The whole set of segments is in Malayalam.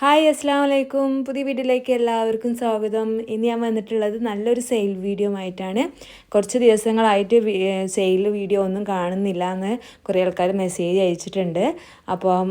ഹായ് അസ്സാം വലൈക്കും പുതിയ വീഡിയോയിലേക്ക് എല്ലാവർക്കും സ്വാഗതം. ഇന്ന് ഞാൻ വന്നിട്ടുള്ളത് നല്ലൊരു സെയിൽ വീഡിയോ ആയിട്ടാണ്. കുറച്ച് ദിവസങ്ങളായിട്ട് സെയിൽ വീഡിയോ ഒന്നും കാണുന്നില്ല എന്ന് കുറേ ആൾക്കാർ മെസ്സേജ് അയച്ചിട്ടുണ്ട്. അപ്പം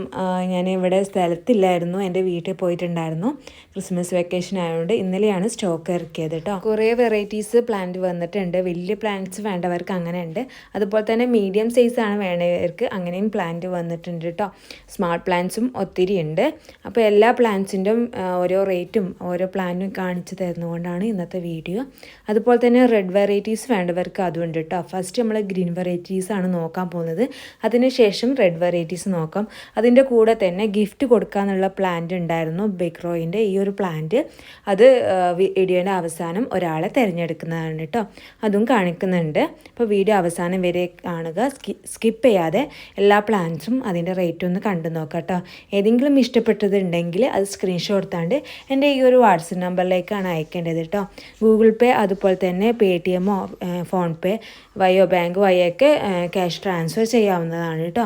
ഞാൻ ഇവിടെ സ്ഥലത്തില്ലായിരുന്നു. എന്റെ വീട്ടിൽ പോയിട്ടുണ്ടായിരുന്നു. ക്രിസ്മസ് വെക്കേഷൻ ആയതുകൊണ്ട് ഇന്നലെയാണ് സ്റ്റോക്ക് ഇറക്കിയത് കേട്ടോ കുറേ വെറൈറ്റീസ് പ്ലാന്റ് വന്നിട്ടുണ്ട്. വലിയ പ്ലാന്റ്സ് വേണ്ടവർക്ക് അങ്ങനെ ഉണ്ട് അതുപോലെ തന്നെ മീഡിയം സൈസാണ് വേണ്ടവർക്ക് അങ്ങനെയും പ്ലാന്റ് വന്നിട്ടുണ്ട് കേട്ടോ സ്മാർട്ട് പ്ലാന്റ്സും ഒത്തിരി ഉണ്ട്. അപ്പോൾ എല്ലാ പ്ലാന്റ്സിന്റെയും ഓരോ റേറ്റും ഓരോ പ്ലാനും കാണിച്ചു തരുന്നതുകൊണ്ടാണ് ഇന്നത്തെ വീഡിയോ അതുപോലെ തന്നെ റെഡ് വെറൈറ്റീസ് വേണ്ടവർക്ക് അതുണ്ട് കേട്ടോ ഫസ്റ്റ് നമ്മൾ ഗ്രീൻ വെറൈറ്റീസ് ആണ് നോക്കാൻ പോകുന്നത്. അതിനുശേഷം റെഡ് വെറൈറ്റീസ് നോക്കാം. അതിന്റെ കൂടെ തന്നെ ഗിഫ്റ്റ് കൊടുക്കാനുള്ള പ്ലാന്റ് ഉണ്ടായിരുന്നു ബെക്രോയിന്റെ ഈ ഒരു പ്ലാന്റ് അത് വീഡിയോയുടെ അവസാനം ഒരാളെ തിരഞ്ഞെടുക്കുന്നതാണ് കേട്ടോ അതും കാണിക്കുന്നുണ്ട്. അപ്പോൾ വീഡിയോ അവസാനം വരെ കാണുക. സ്കിപ്പ് ചെയ്യാതെ എല്ലാ പ്ലാൻസും അതിന്റെ റേറ്റ് ഒന്ന് കണ്ടു നോക്കാം കേട്ടോ ഏതെങ്കിലും ഇഷ്ടപ്പെട്ടതുണ്ടെങ്കിൽ അത് സ്ക്രീൻഷോട്ട് എടുത്താണ്ട് എന്റെ ഈ ഒരു വാട്സപ്പ് നമ്പറിലേക്കാണ് അയക്കേണ്ടത് കേട്ടോ. ഗൂഗിൾ പേ അതുപോലെ തന്നെ പേ ടി എമ്മോ ഫോൺ പേ വയോ ബാങ്ക് വഴിയൊക്കെ ക്യാഷ് ട്രാൻസ്ഫർ ചെയ്യാവുന്നതാണ് കേട്ടോ.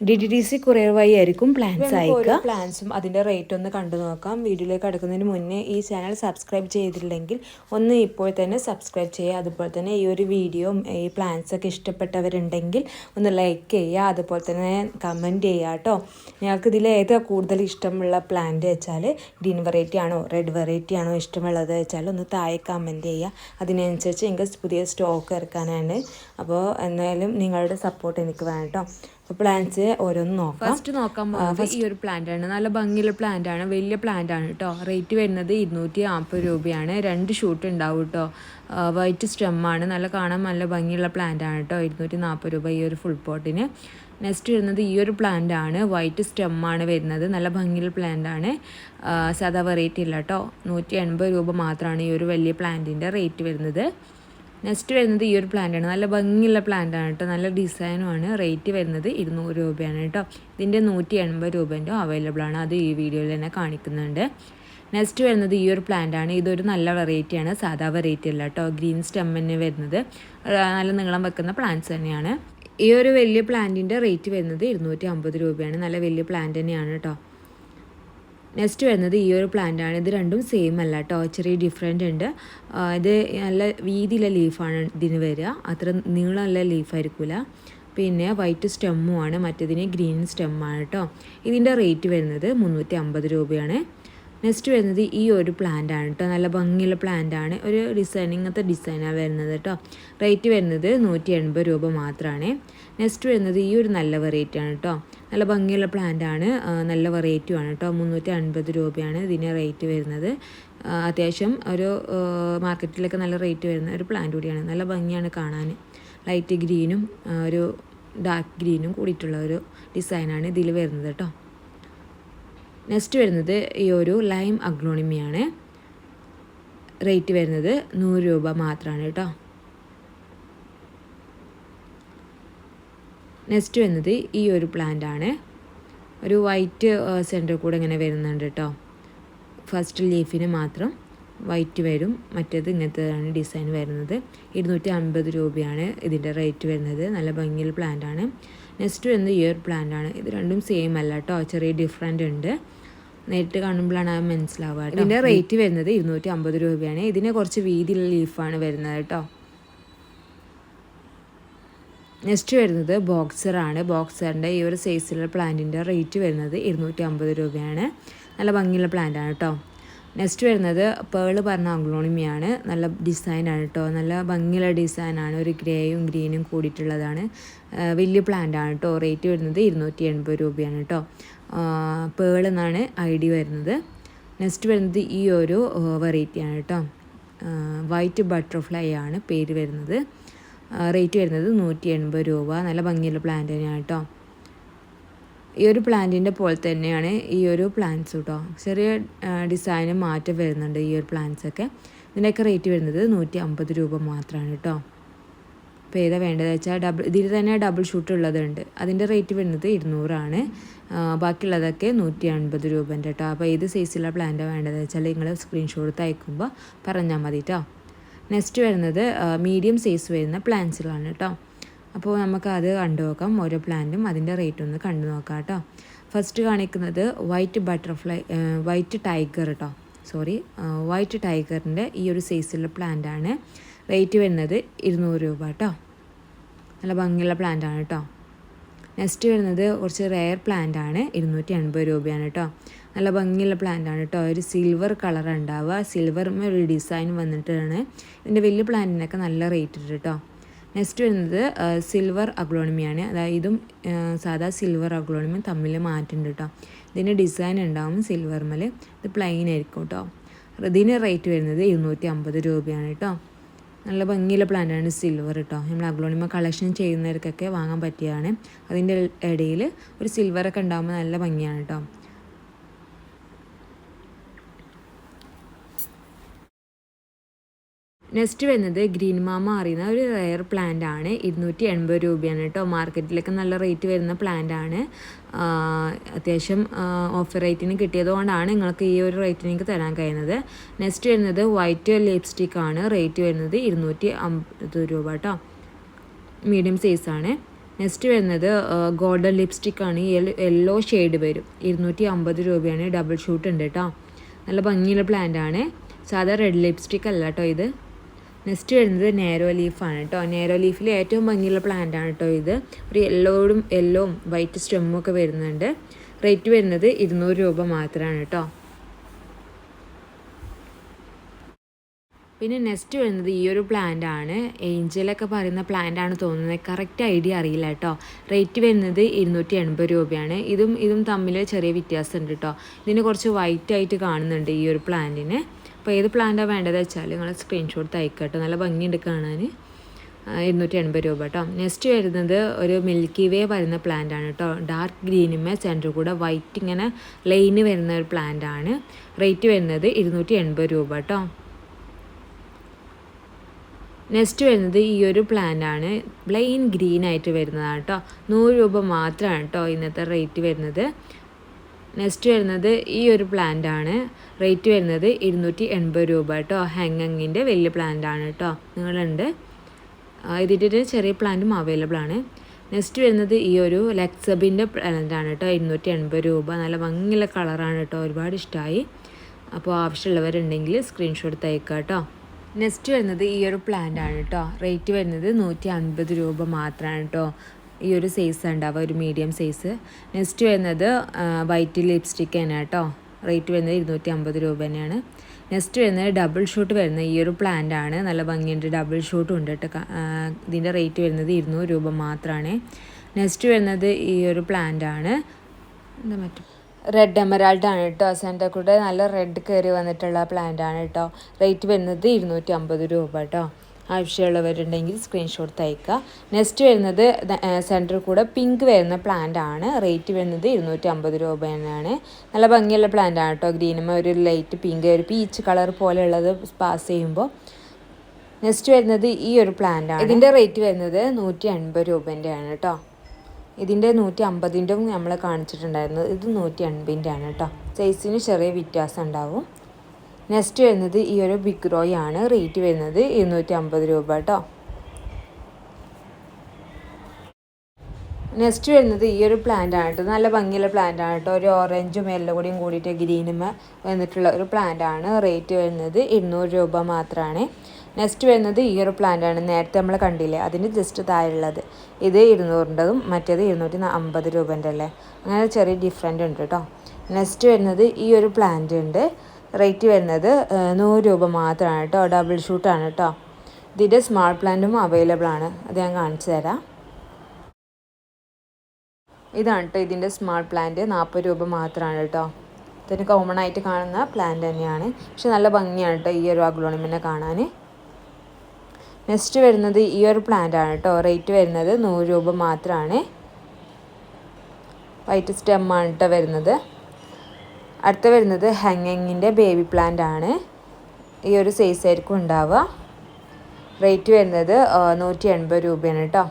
ഡി ഡി ഡി സി കുറേ വഴി ആയിരിക്കും പ്ലാൻസ് അയക്കുക. പ്ലാൻസും അതിന്റെ റേറ്റ് ഒന്ന് കണ്ടു നോക്കാം. വീഡിയോയിലേക്ക് അടുക്കുന്നതിന് മുന്നേ ഈ ചാനൽ സബ്സ്ക്രൈബ് ചെയ്തിട്ടില്ലെങ്കിൽ ഒന്ന് ഇപ്പോൾ തന്നെ സബ്സ്ക്രൈബ് ചെയ്യുക. അതുപോലെ തന്നെ ഈ ഒരു വീഡിയോ ഈ പ്ലാൻസ് ഒക്കെ ഇഷ്ടപ്പെട്ടവരുണ്ടെങ്കിൽ ഒന്ന് ലൈക്ക് ചെയ്യുക. അതുപോലെ തന്നെ കമന്റ് ചെയ്യുക കേട്ടോ. ഞങ്ങൾക്ക് ഇതിൽ ഏതാ കൂടുതൽ ഇഷ്ടമുള്ള പ്ലാന്റ് വെച്ചാൽ ഗ്രീൻ വെറൈറ്റി ആണോ റെഡ് വെറൈറ്റി ആണോ ഇഷ്ടമുള്ളത് വെച്ചാൽ ഒന്ന് താഴെ കമന്റ് ചെയ്യുക. അതിനനുസരിച്ച് എനിക്ക് പുതിയ സ്റ്റോക്ക് ഇറക്കാനാണ്. അപ്പോൾ എന്തായാലും നിങ്ങളുടെ സപ്പോർട്ട് എനിക്ക് വേണം കേട്ടോ. പ്ലാന്റ്സ് ഓരോന്ന് നോക്കാം. ഫസ്റ്റ് നോക്കാൻ പോകുന്നത് ഈ ഒരു പ്ലാന്റ് ആണ്. നല്ല ഭംഗിയുള്ള പ്ലാന്റ് ആണ്. വലിയ പ്ലാന്റ് ആണ് കേട്ടോ റേറ്റ് വരുന്നത് ഇരുന്നൂറ്റി നാൽപ്പത് രൂപയാണ്. രണ്ട് ഷൂട്ട് ഉണ്ടാവും കേട്ടോ വൈറ്റ് സ്റ്റെമ്മാണ് നല്ല കാണാൻ നല്ല ഭംഗിയുള്ള പ്ലാന്റ് ആണ് കേട്ടോ ഇരുന്നൂറ്റി നാൽപ്പത് രൂപ ഈ ഒരു ഫുൾ പോട്ടിന് നെക്സ്റ്റ് വരുന്നത് ഈ ഒരു പ്ലാന്റ് ആണ് വൈറ്റ് സ്റ്റെമ്മാണ് വരുന്നത്. നല്ല ഭംഗിയുള്ള പ്ലാന്റ് ആണ്. സാധാ വെറൈറ്റി ഇല്ല കേട്ടോ നൂറ്റി എൺപത് രൂപ മാത്രമാണ് ഈ ഒരു വലിയ പ്ലാന്റിന്റെ റേറ്റ് വരുന്നത്. നെക്സ്റ്റ് വരുന്നത് ഈ ഒരു പ്ലാന്റ് ആണ്. നല്ല ഭംഗിയുള്ള പ്ലാന്റ് ആണ് കേട്ടോ. നല്ല ഡിസൈനുമാണ് റേറ്റ് വരുന്നത് ഇരുന്നൂറ് രൂപയാണ് കേട്ടോ. ഇതിന്റെ നൂറ്റി എൺപത് രൂപേന്റെ അവൈലബിൾ ആണ്. അത് ഈ വീഡിയോയിൽ തന്നെ കാണിക്കുന്നുണ്ട്. നെക്സ്റ്റ് വരുന്നത് ഈ ഒരു പ്ലാന്റ് ആണ്. ഇതൊരു നല്ല വെറൈറ്റിയാണ് സാധാ വെറൈറ്റി അല്ല കേട്ടോ. ഗ്രീൻ സ്റ്റെമ്മിന് വരുന്നത്. നല്ല നീളം വെക്കുന്ന പ്ലാന്റ്സ് തന്നെയാണ്. ഈ ഒരു വലിയ പ്ലാന്റിന്റെ റേറ്റ് വരുന്നത് ഇരുന്നൂറ്റി അമ്പത് രൂപയാണ്. നല്ല വലിയ പ്ലാന്റ് തന്നെയാണ് കേട്ടോ. നെക്സ്റ്റ് വരുന്നത് ഈ ഒരു പ്ലാന്റ് ആണ്. ഇത് രണ്ടും സെയിം അല്ല കേട്ടോ ചെറിയ ഡിഫറെന്റ് ഉണ്ട്. ഇത് നല്ല വീതിയിലെ ലീഫാണ് ഇതിന് വരിക. അത്ര നീളമുള്ള ലീഫായിരിക്കില്ല പിന്നെ വൈറ്റ് സ്റ്റെമ്മുമാണ് മറ്റേതിന് ഗ്രീൻ സ്റ്റെമ്മാണ് കേട്ടോ ഇതിന്റെ റേറ്റ് വരുന്നത് മുന്നൂറ്റി അമ്പത് രൂപയാണ്. നെക്സ്റ്റ് വരുന്നത് ഈ ഒരു പ്ലാന്റ് ആണ് കേട്ടോ നല്ല ഭംഗിയുള്ള പ്ലാന്റ് ആണ്. ഒരു ഡിസൈൻ ഇങ്ങനത്തെ ഡിസൈനാണ് വരുന്നത് കേട്ടോ റേറ്റ് വരുന്നത് നൂറ്റി എൺപത് രൂപ മാത്രമാണ് നെക്സ്റ്റ് വരുന്നത് ഈ ഒരു നല്ല വെറൈറ്റി ആണ് കേട്ടോ നല്ല ഭംഗിയുള്ള പ്ലാന്റ് ആണ്. നല്ല വെറൈറ്റിയുമാണ് കേട്ടോ മുന്നൂറ്റി അൻപത് രൂപയാണ് ഇതിന് റേറ്റ് വരുന്നത്. അത്യാവശ്യം ഒരു മാർക്കറ്റിലൊക്കെ നല്ല റേറ്റ് വരുന്ന ഒരു പ്ലാന്റ് കൂടിയാണ്. നല്ല ഭംഗിയാണ് കാണാൻ. ലൈറ്റ് ഗ്രീനും ഒരു ഡാർക്ക് ഗ്രീനും കൂടിയിട്ടുള്ള ഒരു ഡിസൈനാണ് ഇതിൽ വരുന്നത് കേട്ടോ നെക്സ്റ്റ് വരുന്നത് ഈ ഒരു ലൈം അഗ്ലോണിമിയാണ് റേറ്റ് വരുന്നത് നൂറ് രൂപ മാത്രമാണ് കേട്ടോ. നെക്സ്റ്റ് വരുന്നത് ഈ ഒരു പ്ലാന്റ് ആണ്. ഒരു വൈറ്റ് സെന്റർ കൂടെ ഇങ്ങനെ വരുന്നുണ്ട് കേട്ടോ. ഫസ്റ്റ് ലീഫിന് മാത്രം. വൈറ്റ് വരും. മറ്റേത് ഇങ്ങനത്തേതാണ് ഡിസൈൻ വരുന്നത്. ഇരുന്നൂറ്റി അൻപത് രൂപയാണ് ഇതിന്റെ റേറ്റ് വരുന്നത്. നല്ല ഭംഗിയുള്ള പ്ലാന്റ് ആണ്. നെക്സ്റ്റ് വരുന്നത് ഇയർ ഒരു പ്ലാന്റ് ആണ്. ഇത് രണ്ടും സെയിം അല്ല കേട്ടോ ചെറിയ ഡിഫറെന്റ് ഉണ്ട്. നേരിട്ട് കാണുമ്പോഴാണ് അത് മനസ്സിലാവുക ഇതിന്റെ റേറ്റ് വരുന്നത് ഇരുന്നൂറ്റി അമ്പത് രൂപയാണ്. ഇതിന് കുറച്ച് വീതിയുള്ള ലീഫാണ് വരുന്നത് കേട്ടോ നെക്സ്റ്റ് വരുന്നത് ബോക്സറാണ് ബോക്സറിന്റെ ഈ ഒരു സൈസിലുള്ള പ്ലാന്റിന്റെ റേറ്റ് വരുന്നത് ഇരുന്നൂറ്റി അമ്പത് രൂപയാണ്. നല്ല ഭംഗിയുള്ള പ്ലാന്റ് ആണ് കേട്ടോ നെക്സ്റ്റ് വരുന്നത് പേൾ പറഞ്ഞ അഗ്ലോണിമിയാണ് നല്ല ഡിസൈനാണ് കേട്ടോ നല്ല ഭംഗിയുള്ള ഡിസൈനാണ് ഒരു ഗ്രേയും ഗ്രീനും കൂടിയിട്ടുള്ളതാണ്. വലിയ പ്ലാന്റ് ആണ് കേട്ടോ റേറ്റ് വരുന്നത് ഇരുന്നൂറ്റി എൺപത് രൂപയാണ് കേട്ടോ പേൾ എന്നാണ് ഐ ഡി വരുന്നത്. നെക്സ്റ്റ് വരുന്നത് ഈ ഒരു വെറൈറ്റിയാണ് കേട്ടോ വൈറ്റ് ബട്ടർഫ്ലൈ ആണ് പേര് വരുന്നത്. റേറ്റ് വരുന്നത് നൂറ്റി എൺപത് രൂപ. നല്ല ഭംഗിയുള്ള പ്ലാന്റ് തന്നെയാണ് കേട്ടോ ഈ ഒരു പ്ലാന്റിന്റെ പോലെ തന്നെയാണ് ഈ ഒരു പ്ലാന്റ്സ് കേട്ടോ ചെറിയ ഡിസൈന് മാറ്റം വരുന്നുണ്ട് ഈ ഒരു പ്ലാന്റ്സ് ഒക്കെ. ഇതിന്റെയൊക്കെ റേറ്റ് വരുന്നത് നൂറ്റി അമ്പത് രൂപ മാത്രമാണ് കേട്ടോ അപ്പോൾ ഏതാ വേണ്ടത് വെച്ചാൽ ഡബിൾ ഇതിൽ തന്നെ ഡബിൾ ഷൂട്ട് ഉള്ളതുണ്ട്. അതിന്റെ റേറ്റ് വരുന്നത് ഇരുന്നൂറാണ്. ബാക്കിയുള്ളതൊക്കെ നൂറ്റി അൻപത് രൂപന്റെ കേട്ടോ അപ്പോൾ ഏത് സൈസിലുള്ള പ്ലാന്റാണ് വേണ്ടത് വെച്ചാൽ നിങ്ങൾ സ്ക്രീൻഷോട്ട് അയക്കുമ്പോൾ പറഞ്ഞാൽ മതി കേട്ടോ നെക്സ്റ്റ് വരുന്നത് മീഡിയം സൈസ് വരുന്ന പ്ലാന്റ്സുകളാണ് കേട്ടോ അപ്പോൾ നമുക്ക് അത് കണ്ടു നോക്കാം ഓരോ പ്ലാന്റും അതിന്റെ റേറ്റ് ഒന്ന് കണ്ടു നോക്കാം കേട്ടോ. ഫസ്റ്റ് കാണിക്കുന്നത് വൈറ്റ് ബട്ടർഫ്ലൈ വൈറ്റ് ടൈഗർ കേട്ടോ സോറി വൈറ്റ് ടൈഗറിന്റെ ഈ ഒരു സൈസിലുള്ള പ്ലാന്റ് ആണ്. റേറ്റ് വരുന്നത് ഇരുന്നൂറ് രൂപ കേട്ടോ. നല്ല ഭംഗിയുള്ള പ്ലാന്റ് ആണ് കേട്ടോ. നെക്സ്റ്റ് വരുന്നത് കുറച്ച് റെയർ പ്ലാന്റ് ആണ് ഇരുന്നൂറ്റി എൺപത് രൂപയാണ് കേട്ടോ. നല്ല ഭംഗിയുള്ള പ്ലാന്റ് ആണ് കേട്ടോ. ഒരു സിൽവർ കളർ ഉണ്ടാവുക. സിൽവർ ഒരു ഡിസൈൻ വന്നിട്ടാണ്. ഇതിന്റെ വലിയ പ്ലാന്റിനൊക്കെ നല്ല റേറ്റ് ഉണ്ട് കേട്ടോ. നെക്സ്റ്റ് വരുന്നത് സിൽവർ അഗ്ലോണിമിയാണ് അതായത് ഇതും സാധാ സിൽവർ അഗ്ലോണിമിയും തമ്മിൽ മാറ്റുന്നുണ്ട് കേട്ടോ ഇതിന്റെ ഡിസൈൻ ഉണ്ടാവും സിൽവർമൽ ഇത് പ്ലെയിൻ ആയിരിക്കും കേട്ടോ ഇതിന് റേറ്റ് വരുന്നത് ഇരുന്നൂറ്റി അമ്പത് രൂപയാണ് കേട്ടോ നല്ല ഭംഗിയുള്ള പ്ലാന്റാണ് സിൽവർ കേട്ടോ നമ്മൾ അഗ്ലോണിമ കളക്ഷൻ ചെയ്യുന്നവർക്കൊക്കെ വാങ്ങാൻ പറ്റിയതാണ്. അതിന്റെ ഇടയിൽ ഒരു സിൽവറൊക്കെ ഉണ്ടാകുമ്പോൾ നല്ല ഭംഗിയാണ് കേട്ടോ നെക്സ്റ്റ് വരുന്നത് ഗ്രീൻ മാമ അറിയുന്ന ഒരു റയർ പ്ലാന്റ് ആണ്. ഇരുന്നൂറ്റി എൺപത് രൂപയാണ് കേട്ടോ. മാർക്കറ്റിലൊക്കെ നല്ല റേറ്റ് വരുന്ന പ്ലാന്റ് ആണ്. അത്യാവശ്യം ഓഫർ റേറ്റിന് കിട്ടിയതുകൊണ്ടാണ് നിങ്ങൾക്ക് ഈ ഒരു റേറ്റിന് എനിക്ക് തരാൻ കഴിയുന്നത്. നെക്സ്റ്റ് വരുന്നത് വൈറ്റ് ലിപ്സ്റ്റിക് ആണ്. റേറ്റ് വരുന്നത് ഇരുന്നൂറ്റി അമ്പത് രൂപ കേട്ടോ. മീഡിയം സൈസാണ് നെക്സ്റ്റ് വരുന്നത് ഗോൾഡൻ ലിപ്സ്റ്റിക് ആണ്. യെല്ലോ ഷെയ്ഡ് വരും. ഇരുന്നൂറ്റി അമ്പത് രൂപയാണ്. ഡബിൾ ഷൂട്ട് ഉണ്ട് കേട്ടോ. നല്ല ഭംഗിയുള്ള പ്ലാന്റ് ആണ്. സാധാ റെഡ് ലിപ്സ്റ്റിക് അല്ല കേട്ടോ ഇത്. നെക്സ്റ്റ് വരുന്നത് നേരോ ലീഫാണ് കേട്ടോ നേരോ ലീഫിൽ ഏറ്റവും ഭംഗിയുള്ള പ്ലാന്റ് ആണ് കേട്ടോ ഇത്. ഒരു യെല്ലോടും യെല്ലോവും വൈറ്റ് സ്റ്റെമ്മും ഒക്കെ വരുന്നുണ്ട്. റേറ്റ് വരുന്നത് ഇരുന്നൂറ് രൂപ മാത്രമാണ് കേട്ടോ പിന്നെ നെക്സ്റ്റ് വരുന്നത് ഈ ഒരു പ്ലാന്റ് ആണ്. ഏഞ്ചലൊക്കെ പറയുന്ന പ്ലാന്റ് ആണ് തോന്നുന്നത്. കറക്റ്റ് ഐഡിയ അറിയില്ല കേട്ടോ റേറ്റ് വരുന്നത് ഇരുന്നൂറ്റി എൺപത് രൂപയാണ്. ഇതും ഇതും തമ്മിൽ ചെറിയ വ്യത്യാസമുണ്ട് കേട്ടോ ഇതിന് കുറച്ച് വൈറ്റ് ആയിട്ട് കാണുന്നുണ്ട് ഈ ഒരു പ്ലാന്റിന് അപ്പോൾ ഏത് പ്ലാന്റാണ് വേണ്ടത് വെച്ചാൽ നിങ്ങൾ സ്ക്രീൻഷോട്ട് അയക്കുക കേട്ടോ നല്ല ഭംഗിയുണ്ട് കാണാൻ ഇരുന്നൂറ്റി എൺപത് രൂപ കേട്ടോ നെക്സ്റ്റ് വരുന്നത് ഒരു മിൽക്കി വേ വരുന്ന പ്ലാന്റ് ആണ് കേട്ടോ ഡാർക്ക് ഗ്രീനുമേ സെന്റർ കൂടെ വൈറ്റ് ഇങ്ങനെ ലൈന് വരുന്ന ഒരു പ്ലാന്റ് ആണ്. റേറ്റ് വരുന്നത് ഇരുന്നൂറ്റി എൺപത് രൂപ കേട്ടോ നെക്സ്റ്റ് വരുന്നത് ഈ ഒരു ആണ്. പ്ലെയിൻ ഗ്രീൻ ആയിട്ട് വരുന്നതാണ് കേട്ടോ നൂറ് രൂപ മാത്രമാണ് കേട്ടോ ഇന്നത്തെ റേറ്റ് വരുന്നത്. നെക്സ്റ്റ് വരുന്നത് ഈ ഒരു പ്ലാന്റ് ആണ്. റേറ്റ് വരുന്നത് ഇരുന്നൂറ്റി എൺപത് രൂപ കേട്ടോ. ഹാങ്ങിന്റെ വലിയ പ്ലാന്റ് ആണ് കേട്ടോ. നിങ്ങളുണ്ട്. ഇതിന്റെ ചെറിയ പ്ലാന്റും അവൈലബിൾ ആണ്. നെക്സ്റ്റ് വരുന്നത് ഈ ഒരു ലെക്സബിന്റെ പ്ലാന്റ് ആണ് കേട്ടോ. ഇരുന്നൂറ്റി എൺപത് രൂപ. നല്ല ഭംഗിയുള്ള കളറാണ് കേട്ടോ. ഒരുപാട് ഇഷ്ടമായി അപ്പോൾ ആവശ്യമുള്ളവരുണ്ടെങ്കിൽ സ്ക്രീൻഷോട്ട് തയ്ക്കുക കേട്ടോ. നെക്സ്റ്റ് വരുന്നത് ഈ ഒരു പ്ലാന്റ് ആണ് കേട്ടോ. റേറ്റ് വരുന്നത് നൂറ്റി അൻപത് രൂപ മാത്രമാണ് കേട്ടോ. ഈ ഒരു സൈസ് ഉണ്ടാവുക ഒരു മീഡിയം സൈസ് നെക്സ്റ്റ് വരുന്നത് വൈറ്റ് ലിപ്സ്റ്റിക്ക് തന്നെ കേട്ടോ. റേറ്റ് വരുന്നത് ഇരുന്നൂറ്റി അമ്പത് രൂപ തന്നെയാണ്. നെക്സ്റ്റ് വരുന്നത് ഡബിൾ ഷൂട്ട് വരുന്ന ഈ ഒരു പ്ലാന്റ് ആണ്. നല്ല ഭംഗിയുണ്ട് ഡബിൾ ഷൂട്ടും ഉണ്ട് കേട്ടോ. ഇതിന്റെ റേറ്റ് വരുന്നത് ഇരുന്നൂറ് രൂപ മാത്രമാണ് നെക്സ്റ്റ് വരുന്നത് ഈ ഒരു പ്ലാന്റ് ആണ്. എന്താ മറ്റു റെഡ് എമറാൾഡ് ആണ് കേട്ടോ. കൂടെ നല്ല റെഡ് കയറി വന്നിട്ടുള്ള പ്ലാന്റ് ആണ് കേട്ടോ. റേറ്റ് വരുന്നത് ഇരുന്നൂറ്റി അമ്പത് രൂപ കേട്ടോ. ആവശ്യമുള്ളവരുണ്ടെങ്കിൽ സ്ക്രീൻഷോട്ട് തയ്ക്കുക. നെക്സ്റ്റ് വരുന്നത് സെന്ററിൽ കൂടെ പിങ്ക് വരുന്ന പ്ലാന്റ് ആണ്. റേറ്റ് വരുന്നത് ഇരുന്നൂറ്റി അമ്പത് രൂപ തന്നെയാണ് നല്ല ഭംഗിയുള്ള പ്ലാന്റ് ആണ് കേട്ടോ ഗ്രീനും ഒരു ലൈറ്റ് പിങ്ക് ഒരു പീച്ച് കളർ പോലെയുള്ളത് പാസ് ചെയ്യുമ്പോൾ. നെക്സ്റ്റ് വരുന്നത് ഈ ഒരു പ്ലാന്റ് ആണ്. ഇതിന്റെ റേറ്റ് വരുന്നത് നൂറ്റി അൻപത് രൂപേന്റെ ആണ് കേട്ടോ ഇതിന്റെ നൂറ്റി അമ്പതിന്റെ നമ്മൾ കാണിച്ചിട്ടുണ്ടായിരുന്നു. ഇത് നൂറ്റി എൺപതിന്റെ ആണ് കേട്ടോ സൈസിന് ചെറിയ വ്യത്യാസം ഉണ്ടാവും. നെക്സ്റ്റ് വരുന്നത് ഈ ഒരു ബിഗ് റോയ് ആണ്. റേറ്റ് വരുന്നത് ഇരുന്നൂറ്റി അമ്പത് രൂപ കേട്ടോ നെക്സ്റ്റ് വരുന്നത് ഈ ഒരു പ്ലാന്റ് ആണ് കേട്ടോ നല്ല ഭംഗിയുള്ള പ്ലാന്റ് ആണ് കേട്ടോ ഒരു ഓറഞ്ചും യെല്ലോ കൂടിയും കൂടിയിട്ട് ഗ്രീനും വന്നിട്ടുള്ള ഒരു പ്ലാന്റ് ആണ്. റേറ്റ് വരുന്നത് ഇരുന്നൂറ് രൂപ മാത്രമാണ് നെക്സ്റ്റ് വരുന്നത് ഈ ഒരു പ്ലാന്റ് ആണ്. നേരത്തെ നമ്മൾ കണ്ടില്ലേ? അതിന് ജസ്റ്റ് താഴെയുള്ളത്. ഇത് ഇരുന്നൂറിന്റെതും മറ്റേത് ഇരുന്നൂറ്റി അമ്പത് രൂപന്റെ അല്ലേ അങ്ങനെ ചെറിയ ഡിഫറെന്റ് ഉണ്ട് കേട്ടോ നെക്സ്റ്റ് വരുന്നത് ഈ ഒരു പ്ലാന്റ് ഉണ്ട്. റേറ്റ് വരുന്നത് നൂറ് രൂപ മാത്രമാണ് കേട്ടോ. ഡബിൾ ഷൂട്ടാണ് കേട്ടോ. ഇതിന്റെ സ്മാർട്ട് പ്ലാന്റും അവൈലബിൾ ആണ്. അത് ഞാൻ കാണിച്ചു തരാം. ഇതാണ് കേട്ടോ ഇതിന്റെ സ്മാർട്ട് പ്ലാന്റ് നാൽപ്പത് രൂപ മാത്രമാണ് കേട്ടോ. ഇതിന് കോമൺ ആയിട്ട് കാണുന്ന പ്ലാന്റ് തന്നെയാണ്. പക്ഷെ നല്ല ഭംഗിയാണ് കേട്ടോ ഈ ഒരു അഗ്ലോണിമിനെ കാണാൻ നെക്സ്റ്റ് വരുന്നത് ഈ ഒരു പ്ലാന്റ് ആണ് കേട്ടോ റേറ്റ് വരുന്നത് നൂറ് രൂപ മാത്രമാണ്. വൈറ്റ് സ്റ്റെമ്മാണ് കേട്ടോ വരുന്നത്. അടുത്ത വരുന്നത് ഹാങ്ങിങ്ങിന്റെ ബേബി പ്ലാന്റ് ആണ്. ഈ ഒരു സൈസ് ആയിരിക്കും ഉണ്ടാവുക. റേറ്റ് വരുന്നത് നൂറ്റി എൺപത് രൂപയാണ് കേട്ടോ.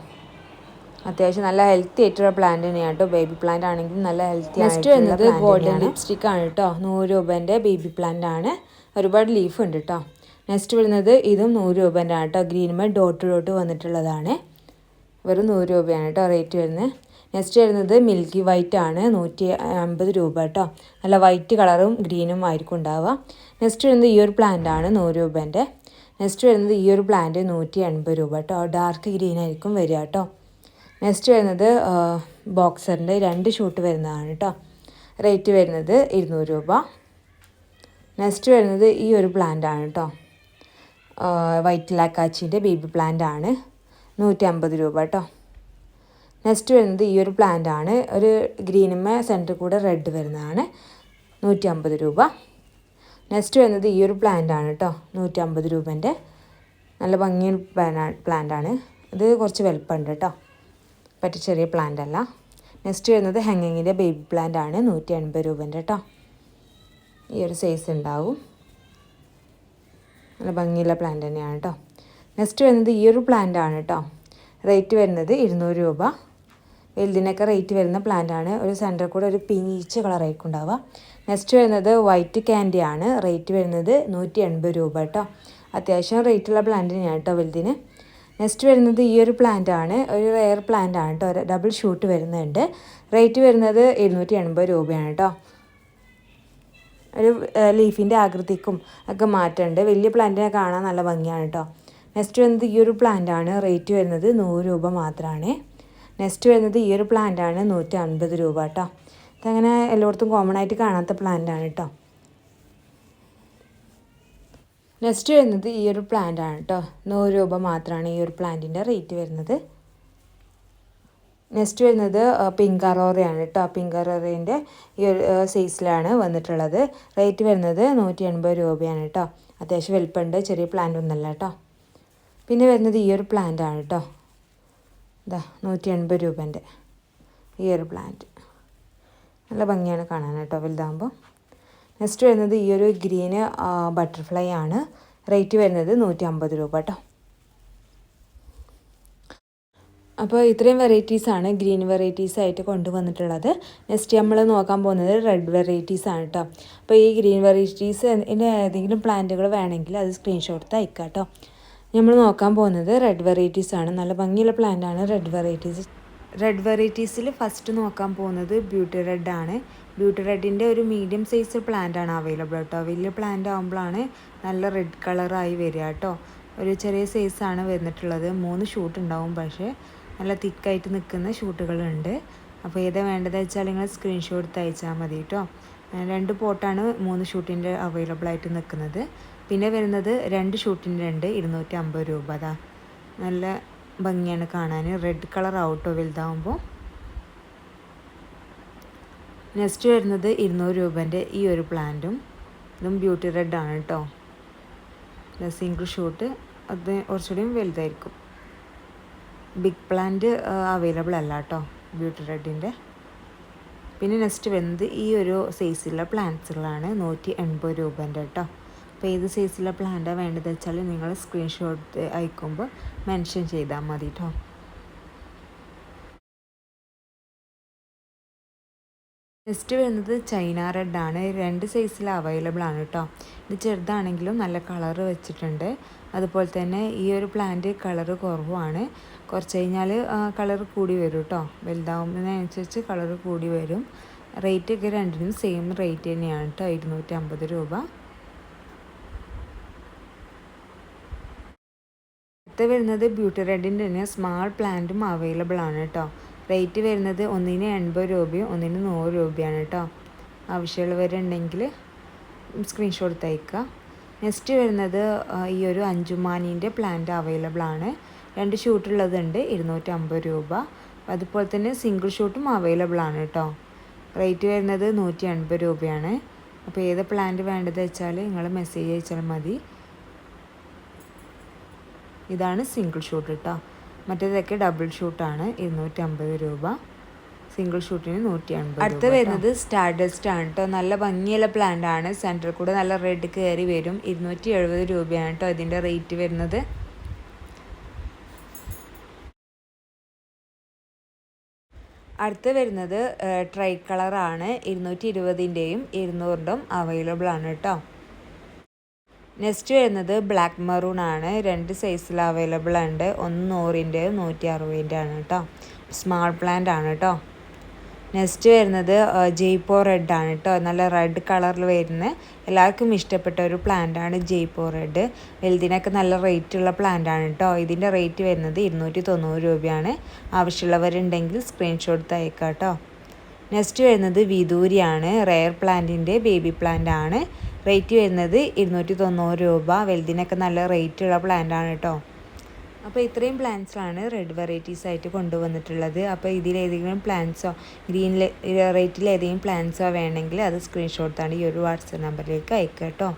അത്യാവശ്യം നല്ല ഹെൽത്തി ആയിട്ടുള്ള പ്ലാന്റ് തന്നെയാണ് കേട്ടോ. ബേബി പ്ലാന്റ് ആണെങ്കിൽ നല്ല ഹെൽത്തി നെക്സ്റ്റ് വരുന്നത് ഗോൾഡൻ ലിപ്സ്റ്റിക് ആണ് കേട്ടോ. നൂറ് രൂപേന്റെ ബേബി പ്ലാന്റ് ആണ്. ഒരുപാട് ലീഫ് ഉണ്ട് കേട്ടോ. നെക്സ്റ്റ് വരുന്നത് ഇതും നൂറ് രൂപേന്റെ ആണ് കേട്ടോ ഗ്രീൻമേ ഡോട്ട് ഡോട്ട് വന്നിട്ടുള്ളതാണ്. വെറും നൂറ് രൂപയാണ് കേട്ടോ റേറ്റ് വരുന്നത്. നെക്സ്റ്റ് വരുന്നത് മിൽക്കി വൈറ്റ് ആണ്. നൂറ്റി അമ്പത് രൂപ കേട്ടോ നല്ല വൈറ്റ് കളറും ഗ്രീനും ആയിരിക്കും ഉണ്ടാവുക. നെക്സ്റ്റ് വരുന്നത് ഈ ഒരു പ്ലാന്റ് ആണ് നൂറ് രൂപേന്റെ. നെക്സ്റ്റ് വരുന്നത് ഈ ഒരു പ്ലാന്റ് നൂറ്റി എൺപത് രൂപ കേട്ടോ ഡാർക്ക് ഗ്രീൻ ആയിരിക്കും വരിക കേട്ടോ നെക്സ്റ്റ് വരുന്നത് ബോക്സറിന്റെ രണ്ട് ഷൂട്ട് വരുന്നതാണ് കേട്ടോ റേറ്റ് വരുന്നത് ഇരുന്നൂറ് രൂപ. നെക്സ്റ്റ് വരുന്നത് ഈ ഒരു പ്ലാന്റ് ആണ് കേട്ടോ വൈറ്റ് ലാക്കാച്ചിന്റെ ബേബി പ്ലാന്റ് ആണ്. നൂറ്റി അമ്പത് രൂപ കേട്ടോ നെക്സ്റ്റ് വരുന്നത് ഈ ഒരു പ്ലാന്റ് ആണ്. ഒരു ഗ്രീനുമേ സെന്റർ കൂടെ റെഡ് വരുന്നതാണ്. നൂറ്റി അമ്പത് രൂപ. നെക്സ്റ്റ് വരുന്നത് ഈ ഒരു പ്ലാന്റ് ആണ് കേട്ടോ നൂറ്റി അമ്പത് രൂപേന്റെ നല്ല ഭംഗിയുള്ള പ്ലാന്റ് ആണ്. ഇത് കുറച്ച് വലുപ്പമുണ്ട് കേട്ടോ പറ്റി ചെറിയ പ്ലാന്റ് അല്ല. നെക്സ്റ്റ് വരുന്നത് ഹാങ്ങിങ്ങിന്റെ ബേബി പ്ലാന്റ് ആണ്. നൂറ്റി എൺപത് രൂപേന്റെ കേട്ടോ ഈ ഒരു സൈസ് ഉണ്ടാവും. നല്ല ഭംഗിയുള്ള പ്ലാന്റ് തന്നെയാണ് കേട്ടോ നെക്സ്റ്റ് വരുന്നത് ഈ ഒരു പ്ലാന്റ് ആണ് കേട്ടോ റേറ്റ് വരുന്നത് ഇരുന്നൂറ് രൂപ. വലുതിനൊക്കെ റേറ്റ് വരുന്ന പ്ലാന്റ് ആണ്. ഒരു സെന്റർ കൂടെ ഒരു പീച്ച് കളറായിരിക്കും ഉണ്ടാവുക. നെക്സ്റ്റ് വരുന്നത് വൈറ്റ് ക്യാൻഡി ആണ്. റേറ്റ് വരുന്നത് നൂറ്റി എൺപത് രൂപ കേട്ടോ അത്യാവശ്യം റേറ്റുള്ള തന്നെയാണ് കേട്ടോ വലുതിന്. നെക്സ്റ്റ് വരുന്നത് ഈ ഒരു പ്ലാന്റ് ആണ്. ഒരു റെയർ പ്ലാന്റ് ആണ് കേട്ടോ ഡബിൾ ഷൂട്ട് വരുന്നുണ്ട്. റേറ്റ് വരുന്നത് എഴുന്നൂറ്റി എൺപത് രൂപയാണ് കേട്ടോ ഒരു ലീഫിന്റെ ആകൃതിക്കും ഒക്കെ മാറ്റമുണ്ട്. വലിയ പ്ലാന്റിനെ കാണാൻ നല്ല ഭംഗിയാണ് കേട്ടോ നെക്സ്റ്റ് വരുന്നത് ഈ ഒരു പ്ലാന്റ് ആണ്. റേറ്റ് വരുന്നത് നൂറ് രൂപ മാത്രമാണ് നെക്സ്റ്റ് വരുന്നത് ഈ ഒരു പ്ലാന്റ് ആണ് നൂറ്റി അൻപത് രൂപ കേട്ടോ ഇതങ്ങനെ എല്ലായിടത്തും കോമൺ ആയിട്ട് കാണാത്ത പ്ലാന്റ് ആണ് കേട്ടോ നെക്സ്റ്റ് വരുന്നത് ഈ ഒരു പ്ലാന്റ് ആണ് കേട്ടോ നൂറ് രൂപ മാത്രമാണ് ഈ ഒരു പ്ലാന്റിന്റെ റേറ്റ് വരുന്നത്. നെക്സ്റ്റ് വരുന്നത് പിങ്ക് അറോറയാണ് കേട്ടോ പിങ്ക് അറോറേന്റെ ഈ ഒരു സൈസിലാണ് വന്നിട്ടുള്ളത്. റേറ്റ് വരുന്നത് നൂറ്റി എൺപത് രൂപയാണ് കേട്ടോ അത്യാവശ്യം വലുപ്പമുണ്ട് ചെറിയ പ്ലാന്റ് ഒന്നല്ല കേട്ടോ പിന്നെ വരുന്നത് ഈ ഒരു പ്ലാന്റ് ആണ് കേട്ടോ ഇതാ നൂറ്റി എൺപത് രൂപേന്റെ ഈ ഒരു പ്ലാന്റ് നല്ല ഭംഗിയാണ് കാണാൻ കേട്ടോ വലുതാകുമ്പോൾ നെക്സ്റ്റ് വരുന്നത് ഈ ഒരു ഗ്രീന് ബട്ടർഫ്ലൈ ആണ്. റേറ്റ് വരുന്നത് നൂറ്റി അമ്പത് രൂപ കേട്ടോ. അപ്പോൾ ഇത്രയും വെറൈറ്റീസാണ് ഗ്രീൻ വെറൈറ്റീസ് ആയിട്ട് കൊണ്ടുവന്നിട്ടുള്ളത്. നെക്സ്റ്റ് നമ്മൾ നോക്കാൻ പോകുന്നത് റെഡ് വെറൈറ്റീസ് ആണ് കേട്ടോ. അപ്പോൾ ഈ ഗ്രീൻ വെറൈറ്റീസ് എന്റെ ഏതെങ്കിലും പ്ലാന്റുകൾ വേണമെങ്കിൽ അത് സ്ക്രീൻഷോട്ട് അയക്കാം കേട്ടോ. നമ്മൾ നോക്കാൻ പോകുന്നത് റെഡ് വെറൈറ്റീസ് ആണ്. നല്ല ഭംഗിയുള്ള പ്ലാന്റ് ആണ് റെഡ് വെറൈറ്റീസ് റെഡ് വെറൈറ്റീസിൽ ഫസ്റ്റ് നോക്കാൻ പോകുന്നത് ബ്യൂട്ടി റെഡ് ആണ്. ബ്യൂട്ടി റെഡിന്റെ ഒരു മീഡിയം സൈസ് പ്ലാന്റ് ആണ് അവൈലബിൾ കേട്ടോ വലിയ പ്ലാന്റ് ആകുമ്പോഴാണ് നല്ല റെഡ് കളറായി വരിക കേട്ടോ ഒരു ചെറിയ സൈസാണ് വന്നിട്ടുള്ളത്. മൂന്ന് ഷൂട്ട് ഉണ്ടാവും പക്ഷേ നല്ല തിക്കായിട്ട് നിൽക്കുന്ന ഷൂട്ടുകളുണ്ട് അപ്പോൾ ഏതാ വേണ്ടത് വെച്ചാൽ നിങ്ങൾ സ്ക്രീൻഷോട്ട് അയച്ചാൽ മതി കേട്ടോ രണ്ട് പോട്ടാണ് മൂന്ന് ഷൂട്ടിന്റെ അവൈലബിൾ ആയിട്ട് നിൽക്കുന്നത്. പിന്നെ വരുന്നത് രണ്ട് ഷൂട്ടിന് രണ്ട് ഇരുന്നൂറ്റി അമ്പത് രൂപ. അതാ നല്ല ഭംഗിയാണ് കാണാൻ റെഡ് കളർ ഔട്ടോ വലുതാവുമ്പോൾ നെക്സ്റ്റ് വരുന്നത് ഇരുന്നൂറ് രൂപേന്റെ ഈ ഒരു പ്ലാന്റും. ഇതും ബ്യൂട്ടി റെഡ് ആണ് കേട്ടോ സിംഗിൾ ഷൂട്ട് അത് കുറച്ചുകൂടിയും വലുതായിരിക്കും. ബിഗ് പ്ലാന്റ് അവൈലബിൾ അല്ല കേട്ടോ ബ്യൂട്ടി റെഡിന്റെ പിന്നെ നെക്സ്റ്റ് വരുന്നത് ഈ ഒരു സൈസിലുള്ള പ്ലാന്റ്സുകളാണ് നൂറ്റി എൺപത് രൂപേന്റെ കേട്ടോ അപ്പോൾ ഏത് സൈസിലുള്ള പ്ലാന്റാണ് വേണ്ടത് വെച്ചാൽ നിങ്ങൾ സ്ക്രീൻഷോട്ട് അയക്കുമ്പോൾ മെൻഷൻ ചെയ്താൽ മതി കേട്ടോ നെക്സ്റ്റ് വരുന്നത് ചൈന റെഡ് ആണ്. രണ്ട് സൈസിൽ അവൈലബിൾ ആണ് കേട്ടോ ഇത് ചെറുതാണെങ്കിലും നല്ല കളർ വെച്ചിട്ടുണ്ട്. അതുപോലെ തന്നെ ഈ ഒരു പ്ലാന്റ് കളർ കുറവാണ്. കുറച്ച് കഴിഞ്ഞാൽ കളർ കൂടി വരും കേട്ടോ വലുതാവുന്നതിനനുസരിച്ച് കളർ കൂടി വരും. റേറ്റ് ഒക്കെ രണ്ടിനും സെയിം റേറ്റ് തന്നെയാണ് കേട്ടോ ഇരുന്നൂറ്റി അമ്പത് രൂപ. അടുത്ത വരുന്നത് ബ്യൂട്ടി റെഡിന്റെ തന്നെ സ്മാൾ പ്ലാന്റും അവൈലബിൾ ആണ് കേട്ടോ റേറ്റ് വരുന്നത് ഒന്നിന് എൺപത് രൂപയും ഒന്നിന് നൂറ് രൂപയാണ് കേട്ടോ ആവശ്യമുള്ളവരുണ്ടെങ്കിൽ സ്ക്രീൻഷോട്ട് അയക്കുക നെക്സ്റ്റ് വരുന്നത് ഈ ഒരു അഞ്ചുമാനീന്റെ പ്ലാന്റ് അവൈലബിൾ ആണ്. രണ്ട് ഷൂട്ടുള്ളതുണ്ട് ഇരുന്നൂറ്റമ്പത് രൂപ. അതുപോലെ തന്നെ സിംഗിൾ ഷൂട്ടും അവൈലബിൾ ആണ് കേട്ടോ റേറ്റ് വരുന്നത് നൂറ്റി എൺപത് രൂപയാണ്. അപ്പോൾ ഏത് പ്ലാന്റ് വേണ്ടത് വെച്ചാൽ നിങ്ങൾ മെസ്സേജ് അയച്ചാൽ മതി. ഇതാണ് സിംഗിൾ ഷൂട്ട് കേട്ടോ മറ്റേതൊക്കെ ഡബിൾ ഷൂട്ടാണ് ഇരുന്നൂറ്റമ്പത് രൂപ. സിംഗിൾ ഷൂട്ടിന് നൂറ്റി അൻപത് അടുത്ത് വരുന്നത് സ്റ്റാർഡസ്റ്റ് ആണ് കേട്ടോ നല്ല ഭംഗിയുള്ള പ്ലാന്റ് ആണ്. സെന്ററിൽ കൂടെ നല്ല റെഡ് കയറി വരും. ഇരുന്നൂറ്റി എഴുപത് രൂപയാണ് കേട്ടോ ഇതിന്റെ റേറ്റ് വരുന്നത്. അടുത്ത് വരുന്നത് ട്രൈ കളറാണ് ഇരുന്നൂറ്റി ഇരുപതിന്റെയും ഇരുന്നൂറിന്റെയും അവൈലബിൾ ആണ് കേട്ടോ നെക്സ്റ്റ് വരുന്നത് ബ്ലാക്ക് മറൂൺ ആണ്. രണ്ട് സൈസിൽ അവൈലബിൾ ഉണ്ട്. ഒന്ന് നൂറിന്റെ നൂറ്റി അറുപതിന്റെ ആണ് കേട്ടോ. സ്മാൾ പ്ലാന്റ് ആണ് കേട്ടോ. നെക്സ്റ്റ് വരുന്നത് ജയ്പോ റെഡ് ആണ് കേട്ടോ. നല്ല റെഡ് കളറിൽ വരുന്ന എല്ലാവർക്കും ഇഷ്ടപ്പെട്ട ഒരു പ്ലാന്റ് ആണ് ജയ്പോ റെഡ്. വലുതിനൊക്കെ നല്ല റേറ്റ് ഉള്ള പ്ലാന്റ് ആണ് കേട്ടോ. ഇതിന്റെ റേറ്റ് വരുന്നത് ഇരുന്നൂറ്റി തൊണ്ണൂറ് രൂപയാണ്. ആവശ്യമുള്ളവരുണ്ടെങ്കിൽ സ്ക്രീൻഷോട്ട് അയക്കാം കേട്ടോ. നെക്സ്റ്റ് വരുന്നത് വിദൂരിയാണ്. റെയർ പ്ലാന്റിന്റെ ബേബി പ്ലാന്റ് ആണ്. റേറ്റ് വരുന്നത് ഇരുന്നൂറ്റി തൊണ്ണൂറ് രൂപ. വലുതിനൊക്കെ നല്ല റേറ്റ് ഉള്ള പ്ലാന്റ് ആണ് കേട്ടോ അപ്പോൾ ഇത്രയും പ്ലാന്റ്സാണ് റെഡ് വെറൈറ്റീസ് ആയിട്ട് കൊണ്ടുവന്നിട്ടുള്ളത്. അപ്പോൾ ഇതിലേതെങ്കിലും പ്ലാന്റ്സോ ഗ്രീൻ റേറ്റിൽ ഏതെങ്കിലും പ്ലാന്റ്സോ വേണമെങ്കിൽ അത് സ്ക്രീൻഷോട്ടാണ് ഈ ഒരു വാട്സപ്പ് നമ്പറിലേക്ക് അയക്കുക കേട്ടോ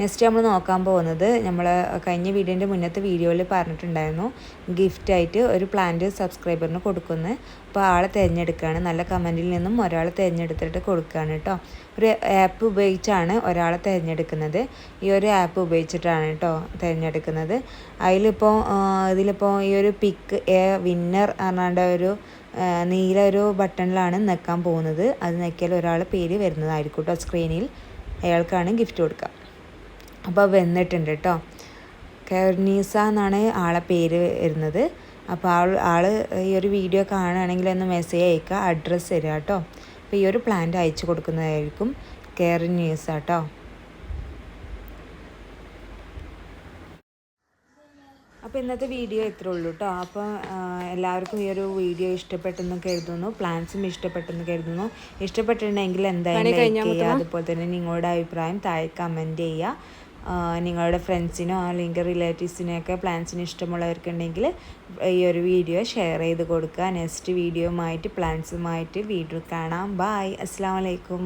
നെക്സ്റ്റ് നമ്മൾ നോക്കാൻ പോകുന്നത് നമ്മൾ കഴിഞ്ഞ വീഡിയോന്റെ മുന്നത്തെ വീഡിയോയിൽ പറഞ്ഞിട്ടുണ്ടായിരുന്നു ഗിഫ്റ്റായിട്ട് ഒരു പ്ലാന്റ് സബ്സ്ക്രൈബറിന് കൊടുക്കുന്നത് അപ്പോൾ ആളെ തിരഞ്ഞെടുക്കുകയാണ് നല്ല കമന്റിൽ നിന്നും ഒരാളെ തിരഞ്ഞെടുത്തിട്ട് കൊടുക്കുകയാണ് കേട്ടോ ഒരു ആപ്പ് ഉപയോഗിച്ചാണ് ഒരാളെ തിരഞ്ഞെടുക്കുന്നത്. ഈ ഒരു ആപ്പ് ഉപയോഗിച്ചിട്ടാണ് കേട്ടോ തിരഞ്ഞെടുക്കുന്നത്. അതിലിപ്പോൾ ഇതിലിപ്പോൾ ഈ ഒരു പിക്ക് എ വിന്നർ പറഞ്ഞാണ്ട് ഒരു നീല ഒരു ബട്ടണിലാണ് നിൽക്കാൻ പോകുന്നത്. അത് നിൽക്കിയാൽ ഒരാൾ പേര് വരുന്നതായിരിക്കും കേട്ടോ സ്ക്രീനിൽ അയാൾക്കാണ് ഗിഫ്റ്റ് കൊടുക്കുക. അപ്പോൾ വന്നിട്ടുണ്ട് കേട്ടോ കെർണീസ എന്നാണ് ആളെ പേര് വരുന്നത്. അപ്പോൾ ആൾ ആൾ ഈ ഒരു വീഡിയോ കാണുകയാണെങ്കിൽ ഒന്ന് മെസ്സേജ് അയക്കുക. അഡ്രസ്സ് തരിക കേട്ടോ അപ്പോൾ ഈ ഒരു പ്ലാന്റ് അയച്ചു കൊടുക്കുന്നതായിരിക്കും കെയറിൻ ന്യൂസ് കേട്ടോ അപ്പോൾ ഇന്നത്തെ വീഡിയോ ഇത്രേ ഉള്ളൂ കേട്ടോ അപ്പോൾ എല്ലാവർക്കും ഈ ഒരു വീഡിയോ ഇഷ്ടപ്പെട്ടെന്ന് കരുതുന്നു. പ്ലാൻസും ഇഷ്ടപ്പെട്ടെന്ന് കരുതുന്നു. ഇഷ്ടപ്പെട്ടിട്ടുണ്ടെങ്കിൽ എന്തായാലും ലൈക്ക് ചെയ്യുക. അതുപോലെ തന്നെ നിങ്ങളുടെ അഭിപ്രായം താഴെ കമന്റ് ചെയ്യുക. നിങ്ങളുടെ ഫ്രണ്ട്സിനോ അല്ലെങ്കിൽ റിലേറ്റീവ്സിനെയൊക്കെ പ്ലാൻസിന് ഇഷ്ടമുള്ളവർക്കുണ്ടെങ്കിൽ ഈ ഒരു വീഡിയോ ഷെയർ ചെയ്ത് കൊടുക്കുക. നെക്സ്റ്റ് വീഡിയോയുമായിട്ട് പ്ലാൻസുമായിട്ട് വീഡിയോ കാണാം. ബായ് അസ്സാം വലൈക്കും